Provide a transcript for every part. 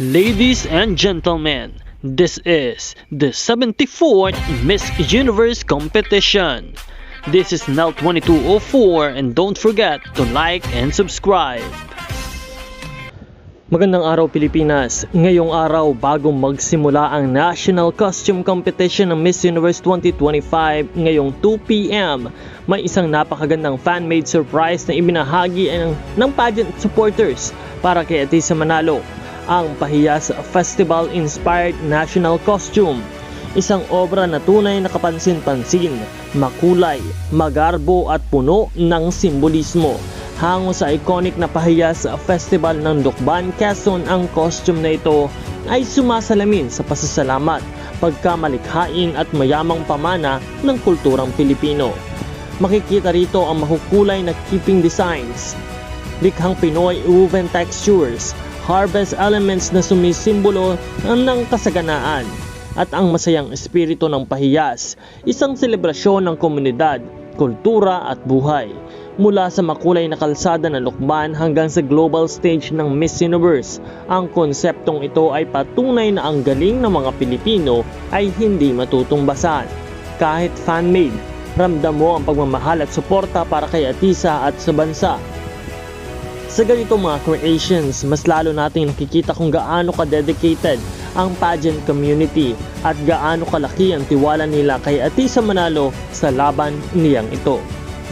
Ladies and gentlemen, this is the 74th Miss Universe competition. This is Nell 2204 and don't forget to like and subscribe. Magandang araw Pilipinas! Ngayong araw bago magsimula ang National Costume Competition ng Miss Universe 2025 ngayong 2pm, may isang napakagandang fan-made surprise na ibinahagi ng, ng pageant supporters para kay Atisa Manalo, ang Pahiyas Festival Inspired National Costume. Isang obra na tunay na kapansin-pansin, makulay, magarbo at puno ng simbolismo hango sa iconic na pahiyas festival ng Lukban, Quezon ang costume na ito ay sumasalamin sa pasasalamat, pagkamalikhain at mayamang pamana ng kulturang Pilipino. Makikita rito ang makukulay na keeping designs, likhang Pinoy woven textures, harvest elements na sumisimbolo ng kasaganaan, at ang masayang espiritu ng pahiyas, isang selebrasyon ng komunidad, kultura at buhay mula sa makulay na kalsada ng Lukban hanggang sa global stage ng Miss Universe. Ang konseptong ito ay patunay na ang galing ng mga Pilipino ay hindi matutungbasan. Kahit fan-made, ramdam mo ang pagmamahal at suporta para kay Atisa at sa bansa. Sa ganito mga creations, mas lalo nating nakikita kung gaano ka-dedicated ang pageant community at gaano kalaki ang tiwala nila kay Atisa Manalo sa laban niyang ito.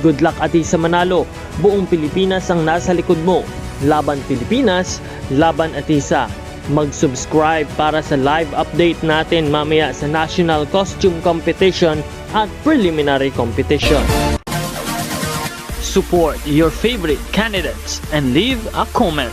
Good luck Atisa Manalo, buong Pilipinas ang nasa likod mo. Laban Pilipinas, laban Atisa. Mag-subscribe para sa live update natin mamaya sa National Costume Competition at Preliminary Competition. Support your favorite candidates and leave a comment.